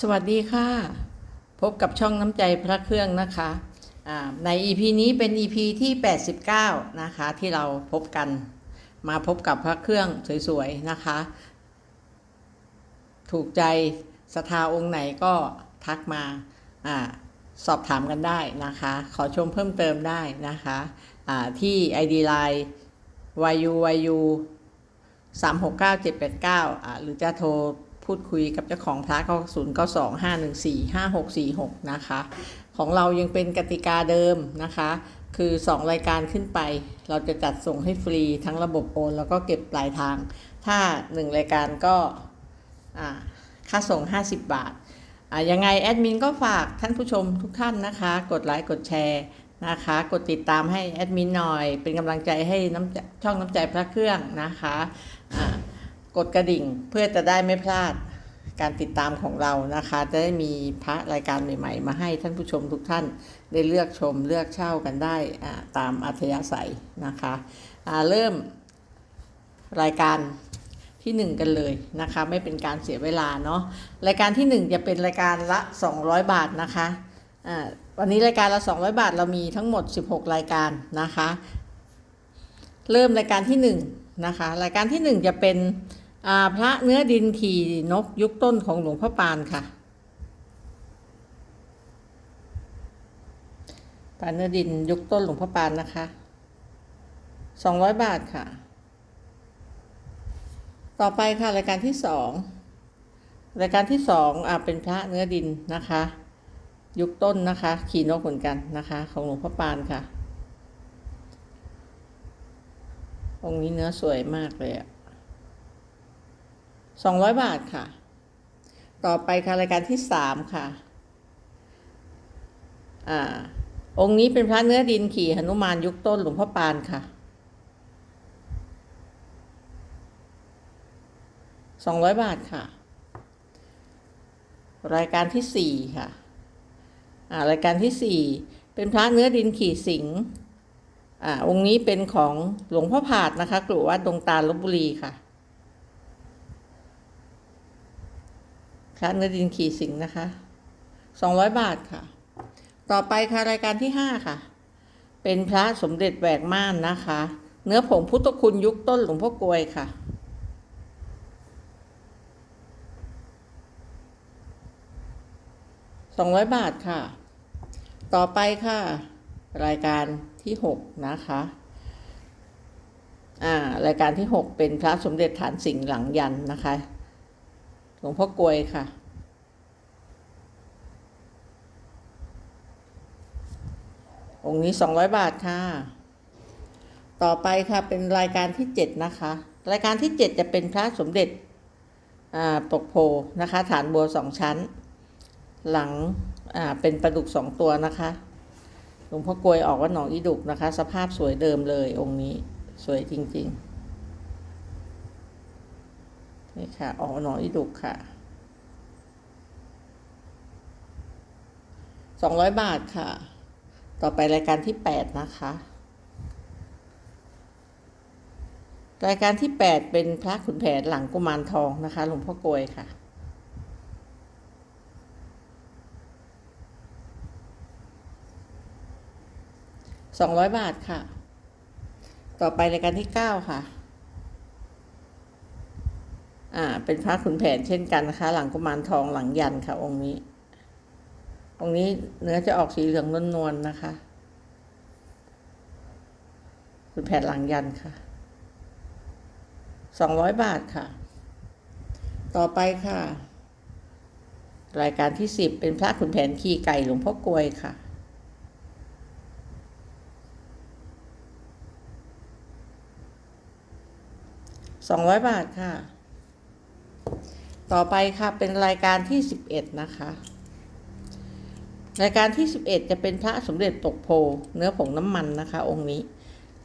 สวัสดีค่ะ พบกับช่องน้ำใจพระเครื่องนะคะอ่าใน EP นี้เป็น EP ที่ 89 นะคะที่เราพบกันมาพบกับพระเครื่องสวยๆนะคะ ถูกใจศรัทธาองค์ไหนก็ทักมาอสอบถามกันได้นะคะ ขอชมเพิ่มเติมได้นะคะอ่าที่ ID Line yu yu 3 6 9 7 8 9อ่าหรือจะโทร พูดคุยกับเจ้าของพระก็0 9 2 5 1 4 5 6 4 6นะคะ ของเรายังเป็นกติกาเดิมนะคะ คือ 2 รายการขึ้นไป เราจะจัดส่งให้ฟรีทั้งระบบโอน แล้วก็เก็บปลายทาง ถ้า 1 รายการก็ค่าส่ง 50 บาทอ่ายังไงแอดมินก็ฝากท่านผู้ชมทุกท่านนะคะ กดไลค์กดแชร์นะคะ กดติดตามให้แอดมินหน่อย เป็นกำลังใจให้น้ำช่องน้ำใจพระเครื่องนะคะ กดกระดิ่งเพื่อจะได้ไม่พลาดการติดตามของเรานะคะ จะได้มีพระรายการใหม่ ๆ มาให้ท่านผู้ชมทุกท่านได้เลือกชมเลือกเช่ากันได้ตามอัธยาศัยนะคะเริ่มรายการที่ 1 กันเลยนะคะ ไม่เป็นการเสียเวลาเนาะรายการที่ 1 จะเป็นรายการละ 200 บาทนะคะวันนี้รายการละ 200 บาทเรามีทั้งหมด 16 รายการนะคะ เริ่มรายการที่ 1 นะคะ รายการที่ 1 จะเป็น พระเนื้อดินขี่นกยุคต้นของหลวงพ่อปานค่ะปานเนื้อดินยุคต้นหลวงพ่อปานนะคะ200บาทค่ะ ต่อไปค่ะรายการที่สองรายการที่สองอ่าเป็นพระเนื้อดินนะคะ ยุคต้นนะคะ ขี่นกเหมือนกันนะคะ ของหลวงพ่อปานค่ะองค์นี้เนื้อสวยมากเลยอะ สองร้อยบาทค่ะ ต่อไปค่ะรายการที่สามค่ะอ่าองค์นี้เป็นพระเนื้อดินขี่หนุมานยุคต้นหลวงพ่อปานค่ะสองร้อยบาทค่ะ รายการที่สี่ค่ะอ่ารายการที่สี่เป็นพระเนื้อดินขี่สิงห์อ่าองค์นี้เป็นของหลวงพ่อผาดนะคะกลุ่วัดดงตาลลบบุรีค่ะ พระเนื้อดินขี่สิงห์นะคะสองร้อยบาทค่ะ ต่อไปค่ะรายการที่ห้าค่ะ เป็นพระสมเด็จแหวกม่านนะคะ เนื้อผงพุทธคุณยุคต้นหลวงพ่อกลวยค่ะสองร้อยบาทค่ะ ต่อไปค่ะ รายการที่หกนะคะอ่ารายการที่หกเป็นพระสมเด็จฐานสิงห์หลังยันนะคะ ลวงพ่อกลวยค่ะ องค์นี้สองร้อยบาทค่ะ ต่อไปค่ะเป็นรายการที่เจ็ดนะคะ รายการที่เจ็ดจะเป็นพระสมเด็จอ่าปกโพนะคะ ฐานบัวสองชั้น หลังอ่าเป็นปลาดุกสองตัวนะคะหลวงพ่อกลวยออกว่าหนองอีดุกนะคะ สภาพสวยเดิมเลยองค์นี้สวยจริง ๆ นี่ค่ะ ออกหนออีดุกค่ะสองร้อยบาทค่ะ ต่อไปรายการที่แปดนะคะ รายการที่แปดเป็นพระขุนแผนหลังกุมารทองนะคะ หลวงพ่อกลวยค่ะสองร้อยบาทค่ะ ต่อไปรายการที่เก้าค่ะ อ่า เป็นพระขุนแผนเช่นกันนะคะ หลังกุมารทองหลังยันค่ะ องค์นี้ องค์นี้เนื้อจะออกสีเหลืองนวลๆนะคะขุนแผนหลังยันค่ะสองร้อยบาทค่ะ ต่อไปค่ะ รายการที่สิบเป็นพระขุนแผนขี่ไก่หลวงพ่อกลวยค่ะสองร้อยบาทค่ะ ต่อไปค่ะเป็นรายการที่สิบเอ็ดนะคะ รายการที่สิบเอ็ดจะเป็นพระสมเด็จตกโพเนื้อผงน้ำมันนะคะ องค์นี้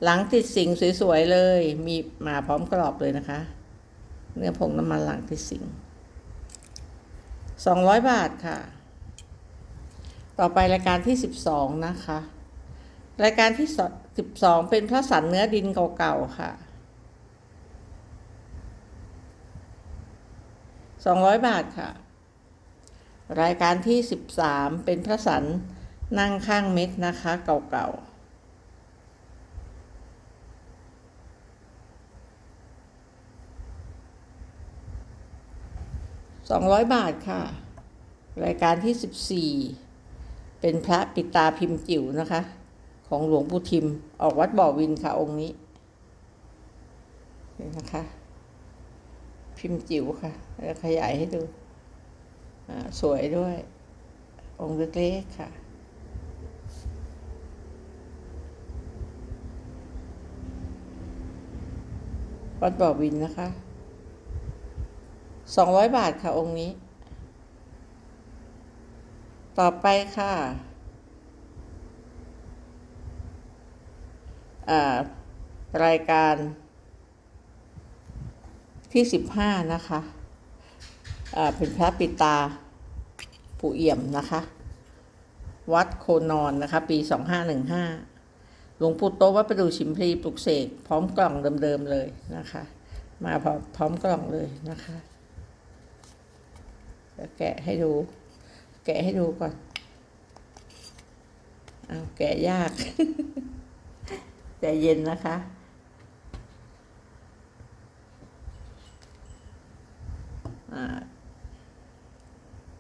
หลังติดสิงสวยๆเลย มีมาพร้อมกรอบเลยนะคะ เนื้อผงน้ำมันหลังติดสิงสองร้อยบาทค่ะ ต่อไปรายการที่สิบสองนะคะ รายการที่สิบสองเป็นพระสันเนื้อดินเก่าๆค่ะ สองร้อยบาทค่ะ รายการที่ 13 เป็นพระสันนั่งข้างเม็ดนะคะ เก่าๆ200บาทค่ะ รายการที่14เป็นพระปิตาพิมพ์จิ๋วนะคะ ของหลวงปู่ทิม ออกวัดบ่อวินค่ะองค์นี้นะคะ พิมพ์จิ๋วค่ะขยายให้ดู สวยด้วย องค์เล็กๆค่ะวัดบ่อวินนะคะสองร้อยบาทค่ะองค์นี้ ต่อไปค่ะรายการ ที่สิบห้านะคะเป็นพระปิตาปู่เอี่ยมนะคะ วัดโคนอนนะคะ ปีสองห้าหนึ่งห้าหลวงปู่โตวัดประดู่ชิมพลีปลุกเสกพร้อมกล่องเดิมๆเลยนะคะ มาพร้อมกล่องเลยนะคะแกะให้ดู แกะให้ดูก่อนเอาแกะยากใจเย็นนะคะ อ่า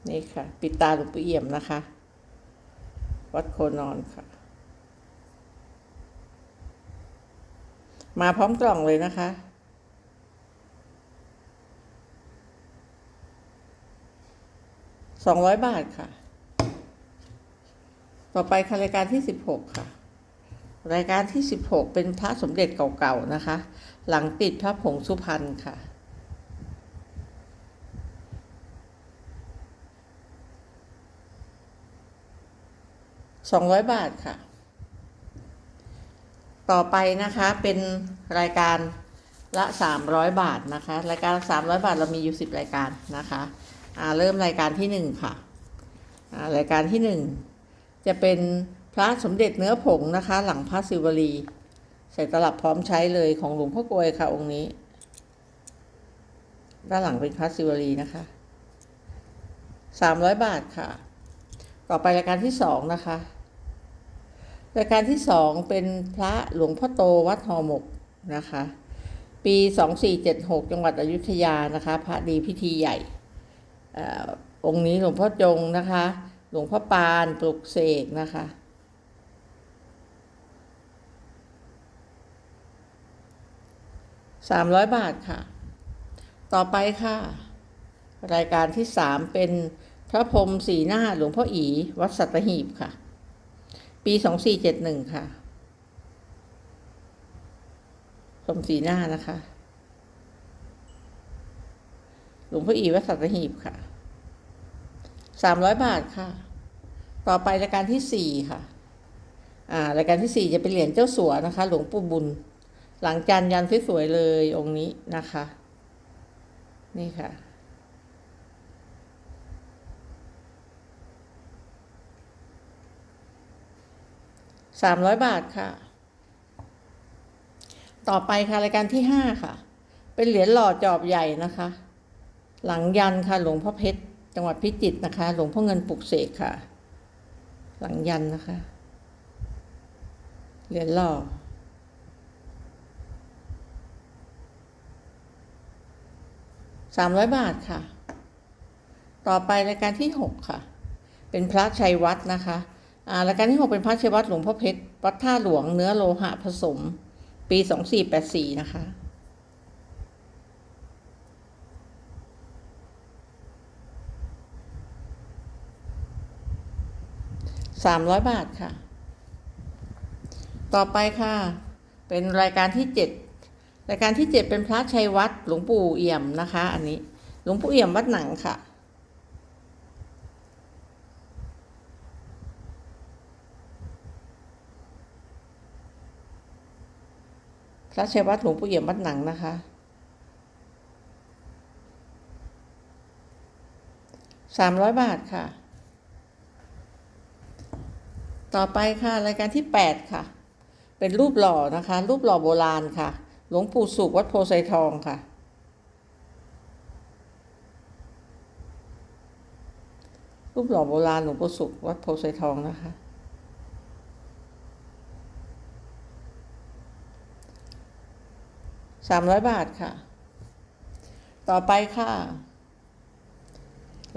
นี่ค่ะ ปิดตาหลวงปู่เอี่ยมนะคะ วัดโคนอนค่ะ มาพร้อมกล่องเลยนะคะ สองร้อยบาทค่ะ ต่อไปค่ะรายการที่สิบหกค่ะรายการที่สิบหกเป็นพระสมเด็จเก่าๆนะคะ หลังติดพระผงสุพรรณค่ะ สองร้อยบาทค่ะ ต่อไปนะคะเป็นรายการละสามร้อยบาทนะคะ รายการสามร้อยบาทเรามีอยู่สิบรายการนะคะอ่าเริ่มรายการที่หนึ่งค่ะอ่ารายการที่หนึ่งจะเป็นพระสมเด็จเนื้อผงนะคะ หลังพระศิวลี ใส่ตลับพร้อมใช้เลยของหลวงพ่อกวยค่ะองค์นี้ ด้านหลังเป็นพระศิวลีนะคะสามร้อยบาทค่ะ ต่อไปรายการที่สองนะคะ รายการที่สองเป็นพระหลวงพ่อโตวัดหอหมกนะคะ ปีสองสี่เจ็ดหกจังหวัดอยุธยานะคะ พระดีพิธีใหญ่อองค์นี้หลวงพ่อจงนะคะ หลวงพ่อปานปลุกเสกนะคะสามร้อยบาทค่ะ ต่อไปค่ะ รายการที่สามเป็นพระพรมสีหน้าหลวงพ่ออี วัดสัตหีบค่ะ ปีสองสี่เจ็ดหนึ่งค่ะพรหมสีหน้านะคะ หลวงพ่ออีวัดสัตหีบค่ะสามร้อยบาทค่ะ ต่อไปรายการที่สี่ค่ะ อ่ารายการที่สี่จะเป็นเหรียญเจ้าสัวนะคะ หลวงปู่บุญ หลังจานยันสวยๆเลยองค์นี้นะคะ นี่ค่ะ สามร้อยบาทค่ะ ต่อไปค่ะรายการที่ห้าค่ะ เป็นเหรียญหล่อจอบใหญ่นะคะ หลังยันค่ะ หลวงพ่อเพชร จังหวัดพิจิตรนะคะ หลวงพ่อเงินปลุกเสกค่ะ หลังยันนะคะ เหรียญหล่อสามร้อยบาทค่ะ ต่อไปรายการที่หกค่ะ เป็นพระชัยวัดนะคะ รายการที่หกเป็นพระเชยวัดหลวงพ่อเพชรวัดท่าหลวงเนื้อโลหะผสม ปีสองสี่แปดสี่นะคะ สามร้อยบาทค่ะ ต่อไปค่ะ เป็นรายการที่เจ็ดรายการที่เจ็ดเป็นพระชัยวัดหลวงปู่เอี่ยมนะคะ อันนี้ หลวงปู่เอี่ยมวัดหนังค่ะ ระชัยวัดหลวงปู่เอี่ยมวัดหนังนะคะ สามร้อยบาทค่ะ ต่อไปค่ะ รายการที่แปดค่ะ เป็นรูปหล่อนะคะ รูปหล่อโบราณค่ะ หลวงปู่สุขวัดโพไซทองค่ะรูปหล่อโบราณหลวงปู่สุขวัดโพไซทองนะคะ สามร้อยบาทค่ะ ต่อไปค่ะ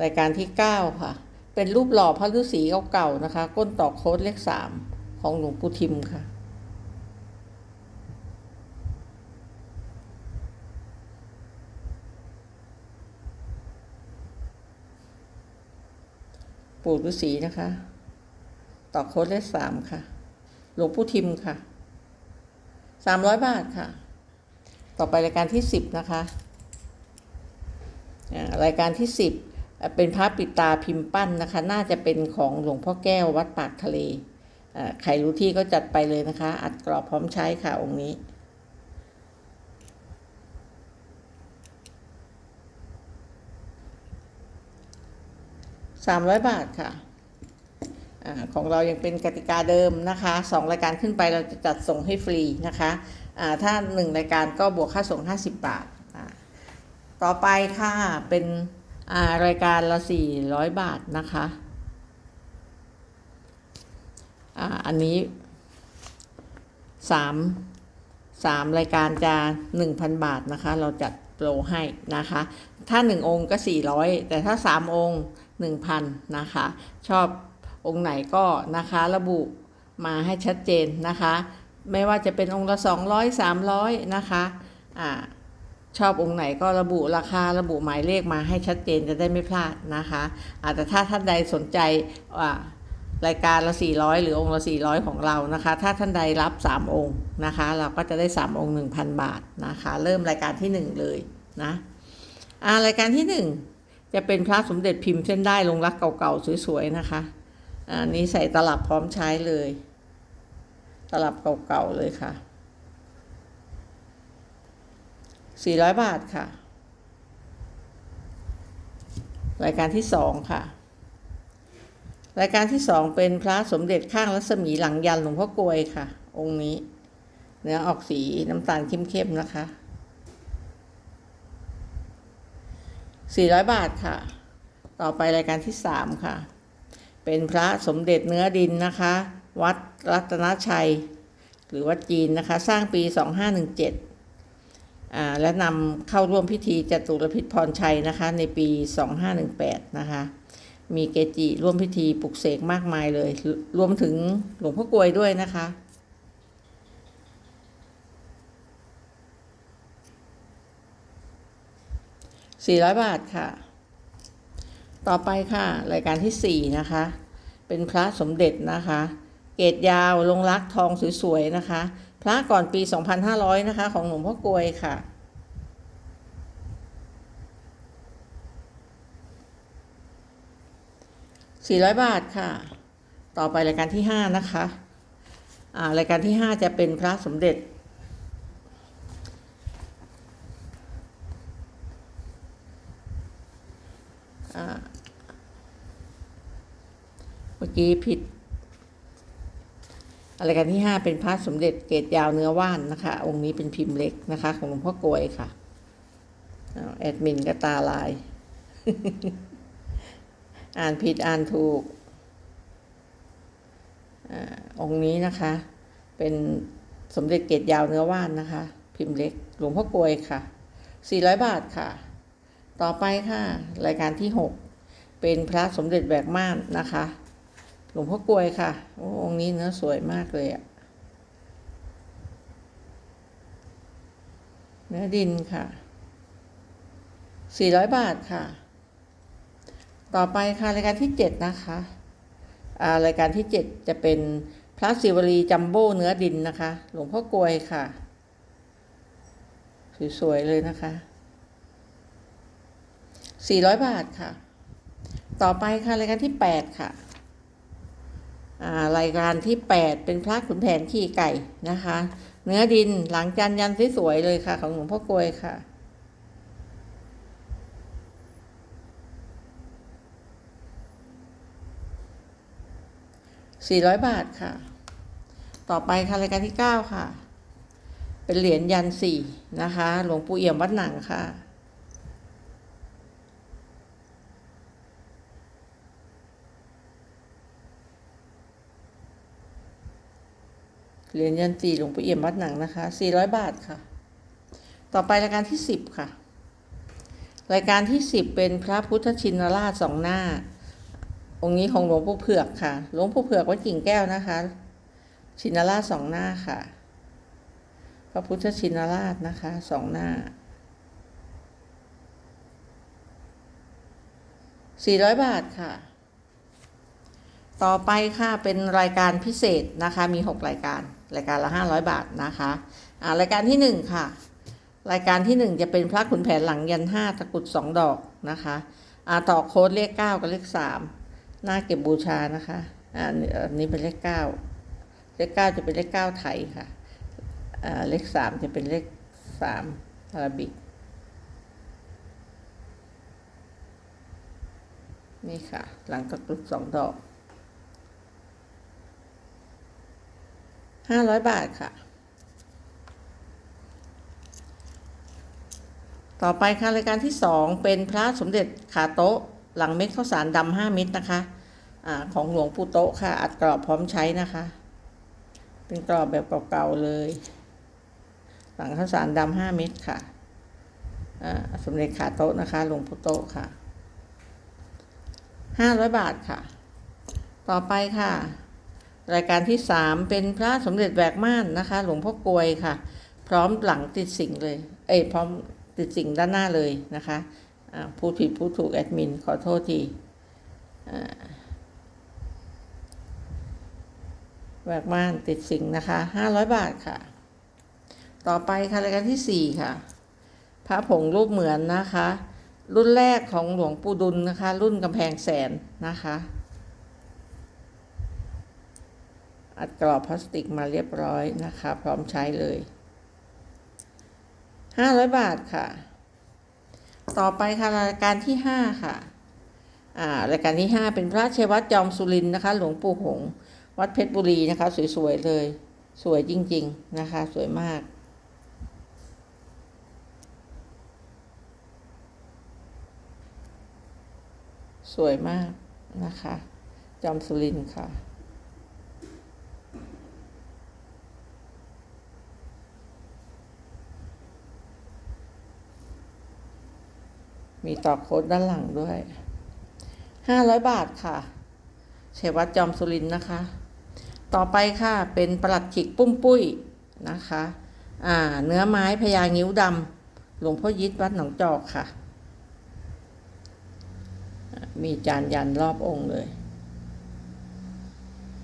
รายการที่เก้าค่ะ เป็นรูปหล่อพระฤาษีเก่าๆนะคะ ก้นต่อโค้ดเลขสามของหลวงปู่ทิมค่ะปู่ฤาษีนะคะ ต่อโค้ดเลขสามค่ะ หลวงปู่ทิมค่ะ สามร้อยบาทค่ะ ต่อไปรายการที่สิบนะคะรายการที่สิบเป็นพระปิดตาพิมพ์ปั้นนะคะ น่าจะเป็นของหลวงพ่อแก้ววัดปากทะเลใครรู้ที่ก็จัดไปเลยนะคะ อัดกรอบพร้อมใช้ค่ะองค์นี้สามร้อยบาทค่ะอของเรายังเป็นกติกาเดิมนะคะสองรายการขึ้นไปเราจะจัดส่งให้ฟรีนะคะ ถ้าหนึ่งรายการก็บวกค่าส่ง 50 บาท ต่อไปค่ะ เป็นรายการละ 400 บาทนะคะอันนี้สามสามรายการจะ 1,000 บาทนะคะ เราจัดโปรให้นะคะ ถ้า 1 องค์ก็ 400 แต่ถ้า 3 องค์ 1,000 นะคะ ชอบองค์ไหนก็นะคะระบุมาให้ชัดเจนนะคะ ไม่ว่าจะเป็นองค์ละ 200 300 นะคะอ่าชอบองค์ไหนก็ระบุราคาระบุหมายเลขมาให้ชัดเจนจะได้ไม่พลาดนะคะอาแต่ถ้าท่านใดสนใจอ่ารายการละ 400 หรือองค์ละ 400 ของเรานะคะ ถ้าท่านใดรับ 3 องค์นะคะ เราก็จะได้ 3 องค์ 1,000 บาทนะคะ เริ่มรายการที่ 1 เลยนะอ่ารายการที่ 1 จะเป็นพระสมเด็จพิมพ์เส้นได้ลงรักเก่าๆ สวยๆ นะคะอันนี้ใส่ตลับพร้อมใช้เลย ตลับเก่าๆเลยค่ะ 400 บาทค่ะ รายการที่2ค่ะ รายการที่2เป็นพระสมเด็จข้างรัศมีหลังยันหลวงพ่อกลวยค่ะ องค์นี้ เนื้อออกสีน้ำตาลเข้มๆนะคะ 400 บาทค่ะ ต่อไปรายการที่3ค่ะ เป็นพระสมเด็จเนื้อดินนะคะ วัดรัตนชัย หรือวัดจีนนะคะ สร้างปี 2517อ่าและนำเข้าร่วมพิธีจตุรพิษพรชัยนะคะ ในปี 2518 นะคะ มีเกจิร่วมพิธีปลุกเสกมากมายเลย รวมถึงหลวงพ่อกลวยด้วยนะคะ400บาทค่ะ ต่อไปค่ะ รายการที่4นะคะ เป็นพระสมเด็จนะคะ เกตยาวลงรักทองสวยๆนะคะ พระก่อนปี 2500 นะคะ ของหลวงพ่อกวยค่ะ 400 บาทค่ะ ต่อไปรายการที่ 5 นะคะอ่ารายการที่ 5 จะเป็นพระสมเด็จเมื่อกี้ผิด รายการที่ 5 เป็นพระสมเด็จเกตยาวเนื้อว่านนะคะ องค์นี้เป็นพิมพ์เล็กนะคะ ของหลวงพ่อกลวยค่ะแอดมินก็ตาลาย อ่านผิดอ่านถูกอองค์นี้นะคะ เป็นสมเด็จเกตยาวเนื้อว่านนะคะ พิมพ์เล็ก หลวงพ่อกลวยค่ะ 400 บาทค่ะ ต่อไปค่ะ รายการที่ 6 เป็นพระสมเด็จแบกม่านนะคะ หลวงพ่อกลวยค่ะโอ้องค์นี้เนื้อสวยมากเลยอะเนื้อดินค่ะ 400 บาทค่ะ ต่อไปค่ะรายการที่ 7 นะคะอ่ารายการที่ 7 จะเป็นพระศิวลีจัมโบ้เนื้อดินนะคะ หลวงพ่อกลวยค่ะสวยๆเลยนะคะ 400 บาทค่ะ ต่อไปค่ะรายการที่ 8 ค่ะ รายการที่ 8 เป็นพระขุนแผนขี่ไก่นะคะ เนื้อดินหลังจันยันสวยๆเลยค่ะ ของหลวงพ่อกลวยค่ะ400บาทค่ะ ต่อไปค่ะรายการที่9ค่ะ เป็นเหรียญยันสี่นะคะ หลวงปู่เอี่ยมวัดหนังค่ะ เหรียญยันตีหลวงปู่เอี่ยมวัดหนังนะคะ400บาทค่ะ ต่อไปรายการที่10ค่ะ รายการที่10เป็นพระพุทธชินราชสองหน้า องค์นี้ของหลวงปู่เผือกค่ะ หลวงปู่เผือกวัดกิ่งแก้วนะคะ ชินราชสองหน้าค่ะ พระพุทธชินราชนะคะสองหน้า400บาทค่ะ ต่อไปค่ะเป็นรายการพิเศษนะคะ มี6รายการ รายการละ 500 บาทนะคะอ่ารายการที่ 1 ค่ะ รายการที่ 1 จะเป็นพระขุนแผนหลังยัน 5ตะกรุด 2 ดอกนะคะอ่าต่อโค้ดเลข 9 กับเลข 3 หน้าเก็บบูชานะคะอ่าอันนี้เป็นเลข 9 เลข 9 จะเป็นเลข 9 ไทยค่ะอ่าเลข 3 จะเป็นเลข 3อาราบิกนี่ค่ะ หลังตะกรุดสองดอก ห้าร้อยบาทค่ะ ต่อไปค่ะรายการที่สองเป็นพระสมเด็จขาโต๊ะ หลังเม็ดข้าวสารดำห้าเม็ดนะคะอของหลวงปู่โต๊ะค่ะ อัดกรอบพร้อมใช้นะคะ เป็นกรอบแบบเก่าๆเลย หลังข้าวสารดำห้าเม็ดค่ะสมเด็จขาโต๊ะนะคะหลวงปู่โต๊ะค่ะห้าร้อยบาทค่ะ ต่อไปค่ะ รายการที่สามเป็นพระสมเด็จแหวกม่านนะคะ หลวงพ่อกวยค่ะ พร้อมหลังติดสิ่งเลย เอ้ยพร้อมติดสิ่งด้านหน้าเลยนะคะอ่าพูดผิดพูดถูกแอดมินขอโทษทีแหวกม่านติดสิ่งนะคะห้าร้อยบาทค่ะ ต่อไปค่ะรายการที่สี่ค่ะ พระผงรูปเหมือนนะคะ รุ่นแรกของหลวงปู่ดุลนะคะ รุ่นกำแพงแสนนะคะ อัดกรอบพลาสติกมาเรียบร้อยนะคะ พร้อมใช้เลยห้าร้อยบาทค่ะ ต่อไปค่ะรายการที่ห้าค่ะอ่ารายการที่ห้าเป็นพระเชวัดจอมสุรินนะคะ หลวงปู่หง วัดเพชรบุรีนะคะ สวยๆเลย สวยจริง ๆ นะคะ สวยมากสวยมากนะคะ จอมสุรินค่ะ มีต่อโค้ดด้านหลังด้วยห้าร้อยบาทค่ะเชวัดจอมสุรินนะคะ ต่อไปค่ะเป็นประหลัดขิกปุ้มปุ้ยนะคะ อ่า เนื้อไม้พญางิ้วดำหลวงพ่อยิดวัดหนองจอกค่ะ มีจานยันรอบองค์เลย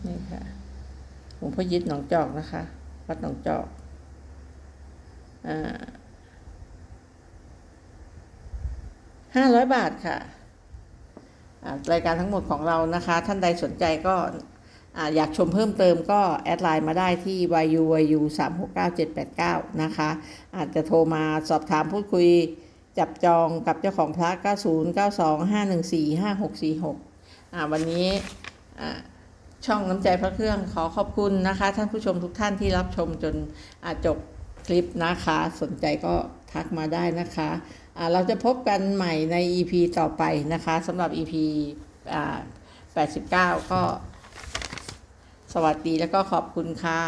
นี่ค่ะหลวงพ่อยิดหนองจอกนะคะ วัดหนองจอก อ่า ห้าร้อยบาทค่ะรายการทั้งหมดของเรานะคะ ท่านใดสนใจก็อยากชมเพิ่มเติมก็แอดไลน์มาได้ที่ yu yu 3 6 9 7 8 9 นะคะ อาจจะโทรมาสอบถามพูดคุยจับจองกับเจ้าของพระ 90 92 514 5646อ่าวันนี้ช่องน้ำใจพระเครื่องขอขอบคุณนะคะ ท่านผู้ชมทุกท่านที่รับชมจนจบคลิปนะคะ สนใจก็ทักมาได้นะคะ เราจะพบกันใหม่ใน EP ต่อไปนะคะสำหรับ EP 89 ก็สวัสดีแล้วก็ขอบคุณค่ะ